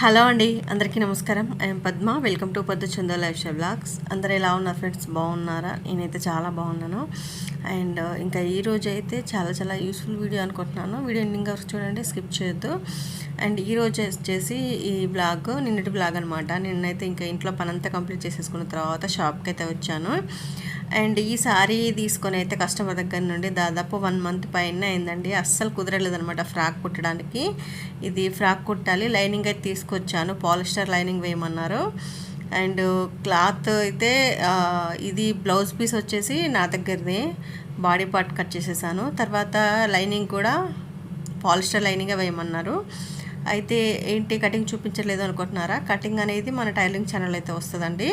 Hello అండి అందరికీ నమస్కారం. ఐఎమ్ పద్మ వెల్కమ్ టు పద్దు చంద లైఫ్ స్టైల్ బ్లాగ్స్ అందరు ఎలా ఉన్నారు ఫ్రెండ్స్? బాగున్నారా? నేనైతే చాలా బాగున్నాను. అండ్ ఇంకా ఈ రోజు అయితే చాలా చాలా యూస్ఫుల్ వీడియో అనుకుంటున్నాను. వీడియో ఎండింగ్ వరకు చూడండి స్కిప్ చేయొద్దు. అండ్ ఈ రోజు వచ్చేసి ఈ బ్లాగ్ నిన్నటి బ్లాగ్ అనమాట నిన్నైతే ఇంకా ఇంట్లో పనంతా కంప్లీట్ చేసేసుకున్న తర్వాత షాప్కి అయితే వచ్చాను. అండ్ ఈ సారీ తీసుకొని అయితే కస్టమర్ దగ్గర నుండి దాదాపు వన్ మంత్ పైన అయిందండి. అస్సలు కుదరలేదు అనమాట ఫ్రాక్ కుట్టడానికి. ఇది ఫ్రాక్ కుట్టాలి. లైనింగ్ అయితే తీసుకొచ్చాను. పాలిస్టర్ లైనింగ్ వేయమన్నారు. అండ్ క్లాత్ అయితే ఇది బ్లౌజ్ పీస్ వచ్చేసి నా దగ్గరది. బాడీ పార్ట్ కట్ చేసేసాను. తర్వాత లైనింగ్ కూడా పాలిస్టర్ లైనింగే వేయమన్నారు. అయితే ఏంటి కటింగ్ చూపించలేదు అనుకుంటున్నారా? కటింగ్ అనేది మన టైలింగ్ ఛానల్ అయితే వస్తుందండి.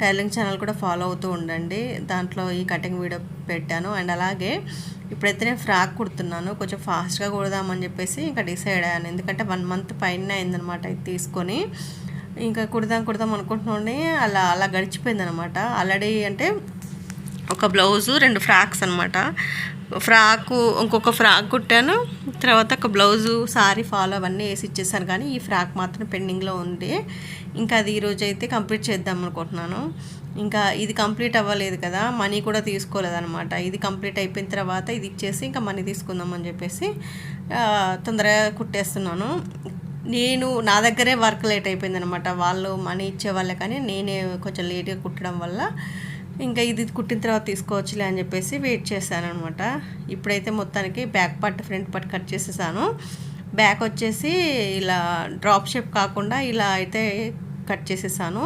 టైలింగ్ ఛానల్ కూడా ఫాలో అవుతూ ఉండండి. దాంట్లో ఈ కటింగ్ వీడియో పెట్టాను. అండ్ అలాగే ఇప్పుడైతే నేను ఫ్రాక్ కుడుతున్నాను. కొంచెం ఫాస్ట్గా కుడదామని చెప్పేసి ఇంకా డిసైడ్ అయ్యాను. ఎందుకంటే వన్ మంత్ పైన అయిందనమాట ఇది తీసుకొని. ఇంకా కుడదాం కుడదాం అనుకుంటున్నాండి అలా అలా గడిచిపోయింది అనమాట ఆల్రెడీ అంటే ఒక బ్లౌజు రెండు ఫ్రాక్స్ అనమాట. ఫ్రాకు ఇంకొక ఫ్రాక్ కుట్టాను. తర్వాత ఒక బ్లౌజు సారీ ఫాలో అవన్నీ వేసి ఇచ్చేసాను. కానీ ఈ ఫ్రాక్ మాత్రం పెండింగ్లో ఉంది. ఇంకా అది ఈరోజు అయితే కంప్లీట్ చేద్దాం అనుకుంటున్నాను. ఇంకా ఇది కంప్లీట్ అవ్వలేదు కదా మనీ కూడా తీసుకోలేదన్నమాట. ఇది కంప్లీట్ అయిపోయిన తర్వాత ఇది ఇచ్చేసి ఇంకా మనీ తీసుకుందాం అని చెప్పేసి తొందరగా కుట్టేస్తున్నాను. నేను నా దగ్గరే వర్క్ లేట్ అయిపోయింది అనమాట వాళ్ళు మనీ ఇచ్చేవాళ్ళే కానీ నేనే కొంచెం లేట్గా కుట్టడం వల్ల ఇంకా ఇది కుట్టిన తర్వాత తీసుకోవచ్చులే అని చెప్పేసి వెయిట్ చేశాను అనమాట ఇప్పుడైతే మొత్తానికి back part front part cut చేసేసాను. బ్యాక్ వచ్చేసి ఇలా డ్రాప్ షేప్ కాకుండా ఇలా అయితే కట్ చేసేసాను.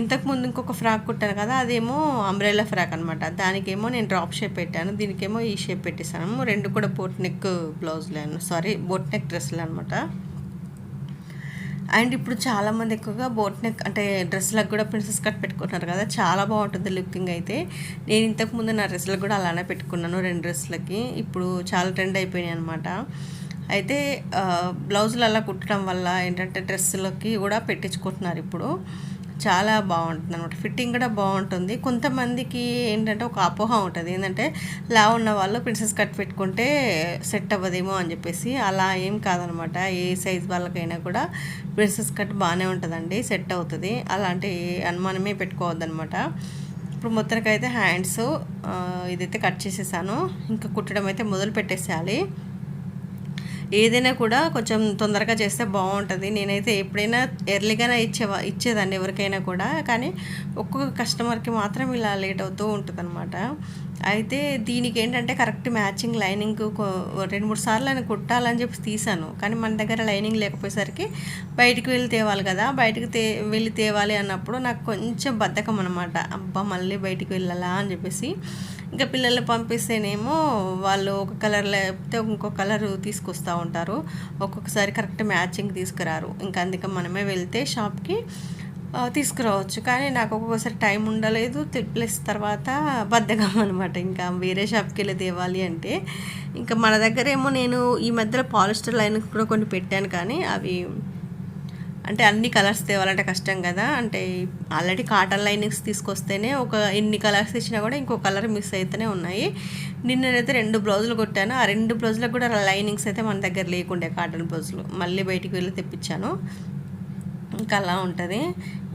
ఇంతకుముందు ఇంకొక ఫ్రాక్ కుట్టాను కదా అదేమో అంబ్రెల్లా ఫ్రాక్ అనమాట దానికేమో నేను డ్రాప్ షేప్ పెట్టాను. దీనికేమో e ఈ షేప్ పెట్టేసాను రెండు కూడా బోట్ నెక్ బ్లౌజ్లే సారీ బోట్ నెక్ డ్రెస్లు అనమాట అండ్ ఇప్పుడు చాలామంది ఎక్కువగా బోట్ నెక్ అంటే డ్రెస్లకు కూడా ప్రిన్సెస్ కట్ పెట్టుకుంటున్నారు కదా చాలా బాగుంటుంది లుకింగ్ అయితే. నేను ఇంతకు ముందు నా డ్రెస్లకు కూడా అలానే పెట్టుకున్నాను రెండు డ్రెస్లకి ఇప్పుడు చాలా ట్రెండ్ అయిపోయినాయి అనమాట అయితే బ్లౌజులు అలా కుట్టడం వల్ల ఏంటంటే డ్రెస్సులకి కూడా పెట్టించుకుంటున్నారు ఇప్పుడు. చాలా బాగుంటుంది అనమాట ఫిట్టింగ్ కూడా బాగుంటుంది. కొంతమందికి ఏంటంటే ఒక అపోహ ఉంటుంది. ఏంటంటే లా ఉన్న వాళ్ళు ప్రిన్సెస్ కట్ పెట్టుకుంటే సెట్ అవ్వదేమో అని చెప్పేసి. అలా ఏం కాదనమాట ఏ సైజ్ వాళ్ళకైనా కూడా ప్రిన్సెస్ కట్ బాగానే ఉంటుందండి. సెట్ అవుతుంది. అలాంటి అనుమానమే పెట్టుకోవద్దనమాట ఇప్పుడు మొత్తానికి అయితే హ్యాండ్స్ ఇదైతే కట్ చేసేసాను. ఇంకా కుట్టడం అయితే మొదలు పెట్టేసేయాలి ఏదైనా కూడా కొంచెం తొందరగా చేస్తే బాగుంటుంది. నేనైతే ఎప్పుడైనా ఎర్లీగానే ఇచ్చేవా ఇచ్చేదాన్ని ఎవరికైనా కూడా. కానీ ఒక్కొక్క కస్టమర్కి మాత్రం ఇలా లేట్ అవుతూ ఉంటుంది అనమాట అయితే దీనికి ఏంటంటే కరెక్ట్ మ్యాచింగ్ లైనింగ్ రెండు మూడు సార్లు నేను కుట్టాలని చెప్పి తీసాను కానీ మన దగ్గర లైనింగ్ లేకపోయేసరికి బయటికి వెళ్ళి తేవాలి కదా బయటకు తే వెళ్ళి తేవాలి అన్నప్పుడు నాకు కొంచెం బద్ధకం అనమాట అబ్బా మళ్ళీ బయటికి వెళ్ళాలా అని చెప్పేసి. ఇంకా పిల్లలు పంపిస్తేనేమో వాళ్ళు ఒక కలర్ లేకపోతే ఇంకో కలర్ తీసుకొస్తూ ఉంటారు. ఒక్కొక్కసారి కరెక్ట్ మ్యాచింగ్ తీసుకురారు. ఇంకా అందుకే మనమే వెళ్తే షాప్కి తీసుకురావచ్చు. కానీ నాకు ఒక్కొక్కసారి టైం ఉండలేదు. ప్లస్ తర్వాత బద్దకం అనమాట ఇంకా వేరే షాప్కి వెళ్ళి తేవాలి అంటే. ఇంకా మన దగ్గర ఏమో నేను ఈ మధ్యలో పాలిస్టర్ లైన్ కూడా కొన్ని పెట్టాను కానీ అవి అంటే అన్ని కలర్స్ తేవాలంటే కష్టం కదా. అంటే ఆల్రెడీ కాటన్ లైనింగ్స్ తీసుకొస్తేనే ఒక ఎన్ని కలర్స్ ఇచ్చినా కూడా ఇంకో కలర్ మిస్ అయితేనే ఉన్నాయి. నిన్ననైతే రెండు బ్లౌజులు కొట్టాను. ఆ రెండు బ్లౌజులకు కూడా లైనింగ్స్ అయితే మన దగ్గర లేకుండే కాటన్ బ్లౌజులు. మళ్ళీ బయటికి వెళ్ళి తెప్పించాను. ఇంకా అలా ఉంటుంది.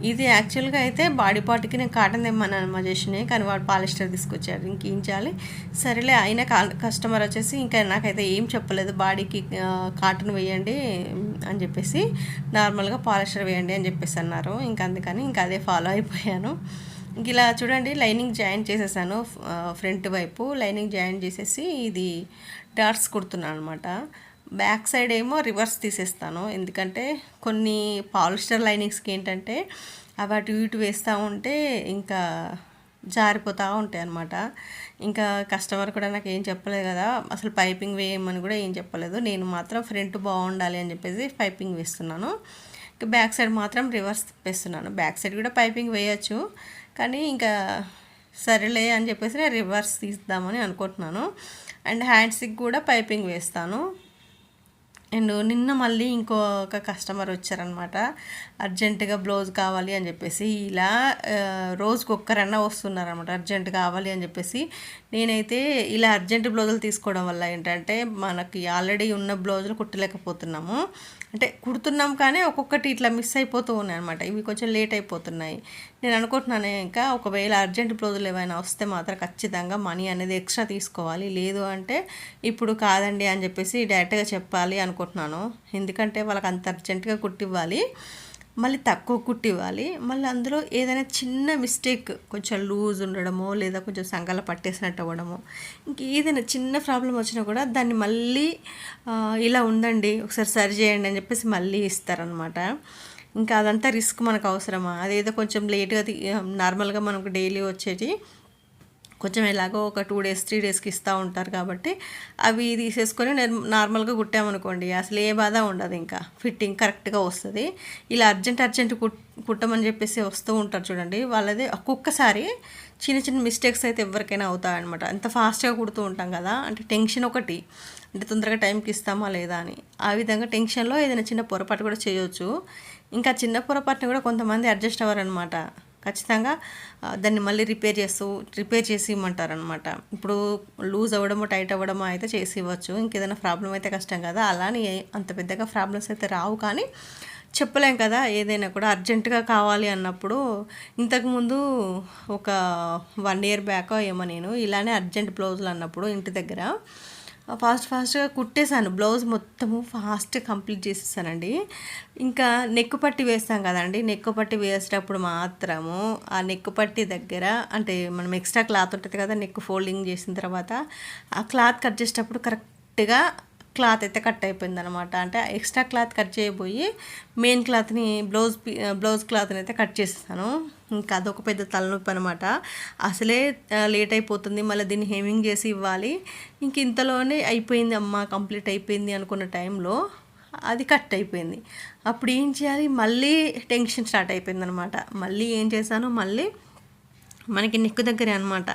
ఇది యాక్చువల్గా అయితే బాడీ పార్ట్కి నేను కాటన్ తెమ్మన్నాను మా కానీ వాడు పాలిస్టర్ తీసుకొచ్చాడు. ఇంకేం చేయాలి? సరేలే అయినా కా- కస్టమర్ వచ్చేసి ఇంకా నాకైతే ఏం చెప్పలేదు. బాడీకి కాటన్ వేయండి అని చెప్పేసి నార్మల్గా పాలిస్టర్ వేయండి అని చెప్పేసి అన్నారు. ఇంకా అందుకని ఇంకా అదే ఫాలో అయిపోయాను. ఇంక ఇలా చూడండి లైనింగ్ జాయిన్ చేసేసాను ఫ్రంట్ వైపు. లైనింగ్ జాయిన్ చేసేసి ఇది డాట్స్ కుడుతున్నాను అనమాట బ్యాక్ సైడ్ ఏమో రివర్స్ తీసేస్తాను. ఎందుకంటే కొన్ని పాలిస్టర్ లైనింగ్స్కి ఏంటంటే అవి అటు ఇటు వేస్తూ ఉంటే ఇంకా జారిపోతూ ఉంటాయి అనమాట ఇంకా కస్టమర్ కూడా నాకు ఏం చెప్పలేదు కదా అసలు పైపింగ్ వేయమని కూడా ఏం చెప్పలేదు. నేను మాత్రం ఫ్రంట్ బాగుండాలి అని చెప్పేసి పైపింగ్ వేస్తున్నాను. ఇంకా బ్యాక్ సైడ్ మాత్రం రివర్స్ తిప్పేస్తున్నాను బ్యాక్ సైడ్ కూడా పైపింగ్ వేయచ్చు కానీ ఇంకా సరేలే అని చెప్పేసి నేను రివర్స్ తీద్దామని అనుకుంటున్నాను. అండ్ హ్యాండ్స్కి కూడా పైపింగ్ వేస్తాను. అండ్ నిన్న మళ్ళీ ఇంకొక కస్టమర్ వచ్చారనమాట. అర్జెంటుగా బ్లౌజ్ కావాలి అని చెప్పేసి ఇలా ఆ, రోజుకి ఒక్కరన్నా వస్తున్నారనమాట. అర్జెంట్ కావాలి అని చెప్పేసి నేనైతే ఇలా అర్జెంట్ బ్లౌజులు తీసుకోవడం వల్ల ఏంటంటే మనకి ఆల్రెడీ ఉన్న బ్లౌజులు కుట్టలేకపోతున్నాము. అంటే కుడుతున్నాం కానీ ఒక్కొక్కటి ఇట్లా మిస్ అయిపోతూ ఉన్నాయి అనమాట ఇవి కొంచెం లేట్ అయిపోతున్నాయి. నేను అనుకుంటున్నాను ఇంకా ఒకవేళ అర్జెంట్ బ్లౌజులు ఏమైనా వస్తే మాత్రం ఖచ్చితంగా మనీ అనేది ఎక్స్ట్రా తీసుకోవాలి. లేదు అంటే ఇప్పుడు కాదండి అని చెప్పేసి డైరెక్ట్గా చెప్పాలి అనుకుంటున్నాను. ఎందుకంటే వాళ్ళకి అంత అర్జెంటుగా కుట్టివ్వాలి. మళ్ళీ తక్కువ కుట్టివ్వాలి. మళ్ళీ అందులో ఏదైనా చిన్న మిస్టేక్ కొంచెం లూజ్ ఉండడమో లేదా కొంచెం సంఘాల పట్టేసినట్టు అవ్వడమో ఇంక ఏదైనా చిన్న ప్రాబ్లం వచ్చినా కూడా దాన్ని మళ్ళీ ఇలా ఉందండి ఒకసారి సరి చేయండి అని చెప్పేసి మళ్ళీ ఇస్తారనమాట ఇంకా అదంతా రిస్క్ మనకు అవసరమా? అదేదో కొంచెం లేట్గా నార్మల్గా మనకు డైలీ వచ్చేది కొంచెం ఎలాగో ఒక టూ డేస్ త్రీ డేస్కి ఇస్తూ ఉంటారు కాబట్టి అవి తీసేసుకొని నేను నార్మల్గా కుట్టామనుకోండి అసలు ఏ బాధ ఉండదు ఇంకా. ఫిట్టింగ్ కరెక్ట్గా వస్తుంది. ఇలా అర్జెంట్ అర్జెంట్ కుట్ కుట్టమని చెప్పేసి వస్తూ ఉంటారు చూడండి. వాళ్ళది ఒక్కొక్కసారి చిన్న చిన్న మిస్టేక్స్ అయితే ఎవరికైనా అవుతాయన్నమాట. అంత ఫాస్ట్గా కుడుతూ ఉంటాం కదా అంటే టెన్షన్ ఒకటి అంటే తొందరగా టైంకి ఇస్తామా లేదా అని. ఆ విధంగా టెన్షన్లో ఏదైనా చిన్న పొరపాటు కూడా చేయొచ్చు. ఇంకా చిన్న పొరపాటుని కూడా కొంతమంది అడ్జస్ట్ అవ్వరనమాట ఖచ్చితంగా దాన్ని మళ్ళీ రిపేర్ చేస్తూ రిపేర్ చేసి ఇమ్మంటారనమాట ఇప్పుడు లూజ్ అవ్వడము టైట్ అవ్వడము అయితే చేసి ఇవ్వచ్చు. ఇంకేదైనా ప్రాబ్లం అయితే కష్టం కదా. అలానే అంత పెద్దగా ప్రాబ్లమ్స్ అయితే రావు. కానీ చెప్పలేం కదా ఏదైనా కూడా అర్జెంటుగా కావాలి అన్నప్పుడు. ఇంతకుముందు ఒక వన్ ఇయర్ బ్యాక్ ఏమో నేను ఇలానే అర్జెంట్ బ్లౌజులు అన్నప్పుడు ఇంటి దగ్గర ఫాస్ట్ ఫాస్ట్గా కుట్టేశాను. బ్లౌజ్ మొత్తము ఫాస్ట్ కంప్లీట్ చేసేసానండి. ఇంకా నెక్కు పట్టి వేస్తాం కదండి. నెక్కు పట్టి వేసేటప్పుడు మాత్రము ఆ నెక్కు పట్టి దగ్గర అంటే మనం ఎక్స్ట్రా క్లాత్ ఉంటుంది కదా నెక్ ఫోల్డింగ్ చేసిన తర్వాత ఆ క్లాత్ కట్ చేసేటప్పుడు కరెక్ట్గా క్లాత్ అయితే కట్ అయిపోయింది అనమాట అంటే ఎక్స్ట్రా క్లాత్ కట్ చేయబోయి మెయిన్ క్లాత్ని బ్లౌజ్ బ్లౌజ్ క్లాత్ని అయితే కట్ చేస్తాను ఇంకా అదొక పెద్ద తలనొప్పి అనమాట అసలే లేట్ అయిపోతుంది. మళ్ళీ దీన్ని హెమింగ్ చేసి ఇవ్వాలి. ఇంక ఇంతలోనే అయిపోయింది అమ్మ కంప్లీట్ అయిపోయింది అనుకున్న టైంలో అది కట్ అయిపోయింది. అప్పుడు ఏం చేయాలి? మళ్ళీ టెన్షన్ స్టార్ట్ అయిపోయింది అనమాట మళ్ళీ ఏం చేశాను? మళ్ళీ మనకి నెక్కు దగ్గరే అనమాట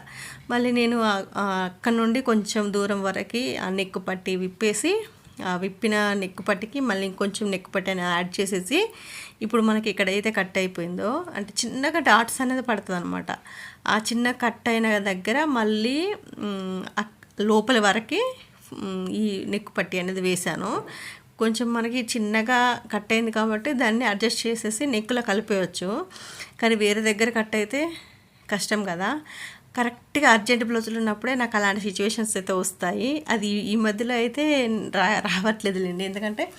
మళ్ళీ నేను అక్కడ నుండి కొంచెం దూరం వరకు ఆ నెక్కు పట్టి విప్పేసి ఆ విప్పిన నెక్కు పట్టికి మళ్ళీ ఇంకొంచెం నెక్కు పట్టి యాడ్ చేసేసి ఇప్పుడు మనకి ఎక్కడైతే కట్ అయిపోయిందో అంటే చిన్నగా డాట్స్ అనేది పడుతుంది అనమాట ఆ చిన్న కట్ అయిన దగ్గర మళ్ళీ లోపల వరకు ఈ నెక్కు పట్టి అనేది వేశాను. కొంచెం మనకి చిన్నగా కట్ అయింది కాబట్టి దాన్ని అడ్జస్ట్ చేసేసి నెక్కులో కలిపేయచ్చు. కానీ వేరే దగ్గర కట్ అయితే కష్టం కదా. కరెక్ట్గా అర్జెంట్ బ్లౌజులు ఉన్నప్పుడే నాకు అలాంటి సిచ్యువేషన్స్ అయితే వస్తాయి. అది ఈ మధ్యలో అయితే రా రావట్లేదులేండి. ఎందుకంటే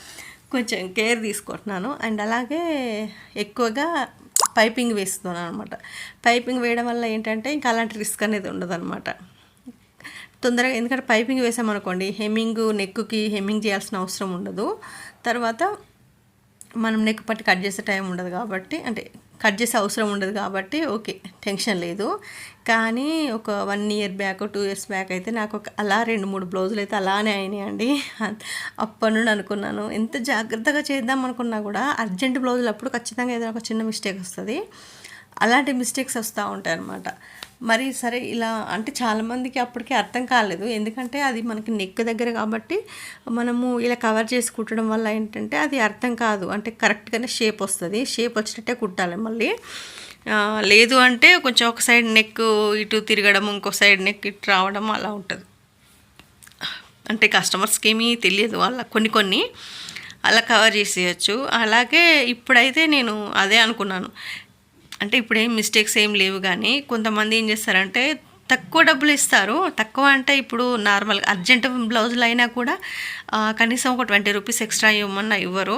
కొంచెం కేర్ తీసుకుంటున్నాను. అండ్ అలాగే ఎక్కువగా పైపింగ్ వేస్తున్నాను అనమాట పైపింగ్ వేయడం వల్ల ఏంటంటే ఇంకా అలాంటి రిస్క్ అనేది ఉండదు తొందరగా ఎందుకంటే పైపింగ్ వేసామనుకోండి హెమ్మింగ్ నెక్కుకి హెమ్మింగ్ చేయాల్సిన అవసరం ఉండదు. తర్వాత మనం నెక్ పట్టి కట్ చేసే టైం ఉండదు కాబట్టి అంటే కట్ చేసే అవసరం ఉండదు కాబట్టి ఓకే టెన్షన్ లేదు. కానీ ఒక one year back two years back అయితే నాకు ఒక అలా రెండు మూడు బ్లౌజులు అయితే అలానే అయినాయండి. అప్పటి నుండి అనుకున్నాను. ఎంత జాగ్రత్తగా చేద్దాం అనుకున్నా కూడా అర్జెంట్ బ్లౌజులు అప్పుడు ఖచ్చితంగా ఏదైనా ఒక చిన్న మిస్టేక్ వస్తుంది. అలాంటి మిస్టేక్స్ వస్తూ ఉంటాయి అన్నమాట మరి సరే ఇలా అంటే చాలామందికి అప్పటికి అర్థం కాలేదు. ఎందుకంటే అది మనకి నెక్ దగ్గర కాబట్టి మనము ఇలా కవర్ చేసి కుట్టడం వల్ల ఏంటంటే అది అర్థం కాదు. అంటే కరెక్ట్గానే షేప్ వస్తుంది. షేప్ వచ్చినట్టే కుట్టాలి మళ్ళీ. లేదు అంటే కొంచెం ఒక సైడ్ నెక్ ఇటు తిరగడం ఇంకో సైడ్ నెక్ ఇటు రావడం అలా ఉంటుంది. అంటే కస్టమర్స్కి ఏమీ తెలియదు. వాళ్ళ కొన్ని కొన్ని అలా కవర్ చేసేయచ్చు. అలాగే ఇప్పుడైతే నేను అదే అనుకున్నాను. అంటే ఇప్పుడు ఏం మిస్టేక్స్ ఏం లేవు కానీ కొంతమంది ఏం చేస్తారంటే తక్కువ డబ్బులు ఇస్తారు. తక్కువ అంటే ఇప్పుడు నార్మల్ అర్జెంట్ బ్లౌజులు అయినా కూడా కనీసం ఒక ట్వంటీ రూపీస్ ఎక్స్ట్రా ఇవ్వమన్నా ఇవ్వరు.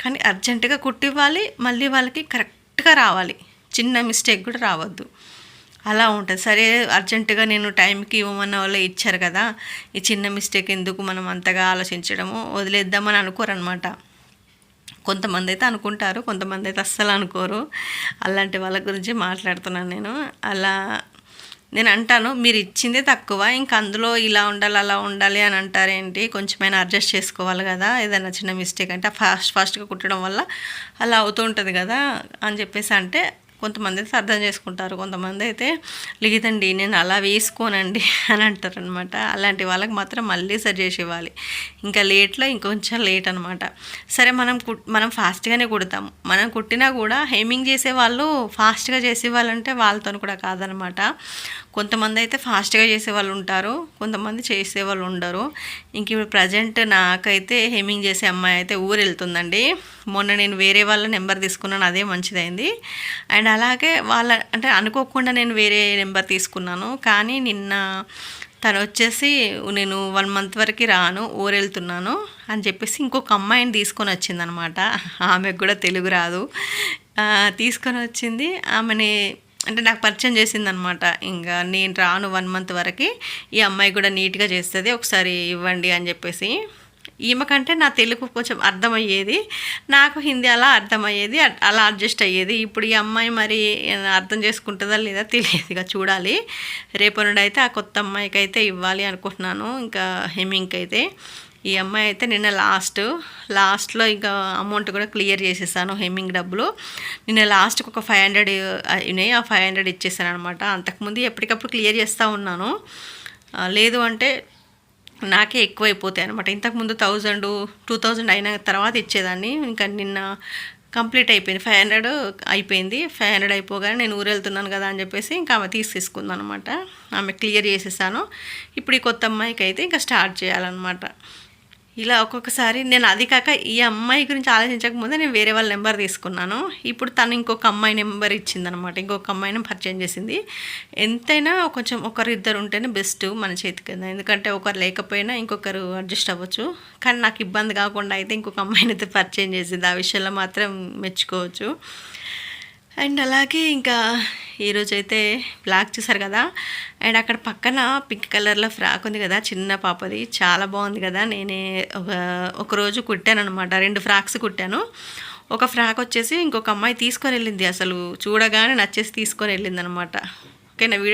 కానీ అర్జెంటుగా కుట్టివ్వాలి మళ్ళీ వాళ్ళకి కరెక్ట్గా రావాలి. చిన్న మిస్టేక్ కూడా రావద్దు. అలా ఉంటుంది. సరే అర్జెంటుగా నేను టైంకి ఇవ్వమన్న వాళ్ళే ఇచ్చారు కదా. ఈ చిన్న మిస్టేక్ ఎందుకు మనం అంతగా ఆలోచించడము? వదిలేద్దామని అనుకోరనమాట కొంతమంది అయితే అనుకుంటారు కొంతమంది అయితే అస్సలు అనుకోరు. అలాంటి వాళ్ళ గురించి మాట్లాడుతున్నాను నేను. అలా నేను అంటాను మీరు ఇచ్చిందే తక్కువ ఇంకా అందులో ఇలా ఉండాలి అలా ఉండాలి అని అంటారేంటి? కొంచెమైనా అడ్జస్ట్ చేసుకోవాలి కదా ఏదైనా చిన్న మిస్టేక్ అంటే ఫాస్ట్ ఫాస్ట్గా కుట్టడం వల్ల అలా అవుతూ ఉంటుంది కదా అని చెప్పేసి అంటే కొంతమంది అయితే అర్థం చేసుకుంటారు కొంతమంది అయితే లేదండి నేను అలా వేసుకోనండి అని అంటారు అనమాట అలాంటి వాళ్ళకి మాత్రం మళ్ళీ సజెస్ట్ ఇవ్వాలి. ఇంకా లేట్లో ఇంకొంచెం లేట్ అనమాట సరే మనం కుట్ మనం ఫాస్ట్గానే కుడతాం మనం కుట్టినా కూడా హేమింగ్ చేసే వాళ్ళు ఫాస్ట్గా చేసేవాళ్ళు వాళ్ళంటే వాళ్ళతో కూడా కాదనమాట కొంతమంది అయితే ఫాస్ట్గా చేసే వాళ్ళు ఉంటారు కొంతమంది చేసే వాళ్ళు ఉండరు. ఇంక ఇప్పుడు ప్రజెంట్ నాకైతే హెమింగ్ చేసే అమ్మాయి అయితే ఊరు వెళ్తుందండి. మొన్న నేను వేరే వాళ్ళ నెంబర్ తీసుకున్నాను అదే మంచిదైంది. అండ్ అలాగే వాళ్ళ అంటే అనుకోకుండా నేను వేరే నెంబర్ తీసుకున్నాను. కానీ నిన్న తను వచ్చేసి నేను వన్ మంత్ వరకు రాను ఊరు వెళ్తున్నాను అని చెప్పేసి ఇంకొక అమ్మాయిని తీసుకొని వచ్చిందనమాట. ఆమెకు కూడా తెలుగు రాదు. తీసుకొని వచ్చింది. ఆమెని అంటే నాకు పరిచయం చేసిందనమాట. ఇంకా నేను రాను వన్ మంత్ వరకు ఈ అమ్మాయి కూడా నీట్గా చేస్తుంది ఒకసారి ఇవ్వండి అని చెప్పేసి. ఈమెకంటే నా తెలుగు కొంచెం అర్థమయ్యేది నాకు హిందీ అలా అర్థమయ్యేది అలా అడ్జస్ట్ అయ్యేది. ఇప్పుడు ఈ అమ్మాయి మరి అర్థం చేసుకుంటుందా లేదా తెలియదు ఇక చూడాలి. రేపు నుండి అయితే ఆ కొత్త అమ్మాయికి అయితే ఇవ్వాలి అనుకుంటున్నాను ఇంకా హెమింగ్కి అయితే ఈ అమ్మాయి అయితే నిన్న లాస్ట్ లాస్ట్లో ఇంకా అమౌంట్ కూడా క్లియర్ చేసేసాను హెమ్మింగ్ డబ్బులు. నిన్న లాస్ట్కి ఒక ఫైవ్ హండ్రెడ్ అయినాయి ఆ ఫైవ్ హండ్రెడ్ ఇచ్చేసాను అనమాట అంతకుముందు ఎప్పటికప్పుడు క్లియర్ చేస్తూ ఉన్నాను. లేదు అంటే నాకే ఎక్కువ అయిపోతాయి అనమాట ఇంతకుముందు థౌజండ్ టూ థౌజండ్ అయిన తర్వాత ఇచ్చేదాన్ని. ఇంకా నిన్న కంప్లీట్ అయిపోయింది. ఫైవ్ హండ్రెడ్ అయిపోయింది. ఫైవ్ హండ్రెడ్ అయిపోగానే నేను ఊరు వెళ్తున్నాను కదా అని చెప్పేసి ఇంకా ఆమె తీసేసుకుంది అనమాట ఆమె క్లియర్ చేసేసాను. ఇప్పుడు ఈ కొత్త అమ్మాయికి అయితే ఇంకా స్టార్ట్ చేయాలన్నమాట. ఇలా ఒక్కొక్కసారి నేను అది కాక ఈ అమ్మాయి గురించి ఆలోచించక ముందే నేను వేరే వాళ్ళ నెంబర్ తీసుకున్నాను. ఇప్పుడు తను ఇంకొక అమ్మాయి నెంబర్ ఇచ్చిందనమాట ఇంకొక అమ్మాయిని పరిచయం చేసింది. ఎంతైనా కొంచెం ఒకరిద్దరు ఉంటేనే బెస్ట్ మన చేతి కింద ఎందుకంటే ఒకరు లేకపోయినా ఇంకొకరు అడ్జస్ట్ అవ్వచ్చు. కానీ నాకు ఇబ్బంది కాకుండా అయితే ఇంకొక అమ్మాయిని అయితే పరిచయం చేసింది. ఆ విషయంలో మాత్రం మెచ్చుకోవచ్చు. అండ్ అలాగే ఇంకా ఈరోజు అయితే బ్లాక్ చూసారు కదా? అండ్ అక్కడ పక్కన పింక్ కలర్లో ఫ్రాక్ ఉంది కదా చిన్న పాపది. చాలా బాగుంది కదా? నేనే ఒక ఒకరోజు కుట్టాను అనమాట రెండు ఫ్రాక్స్ కుట్టాను. ఒక ఫ్రాక్ వచ్చేసి ఇంకొక అమ్మాయి తీసుకొని వెళ్ళింది అసలు. చూడగానే నచ్చేసి తీసుకొని వెళ్ళింది అనమాట ఓకేనా వీడియో?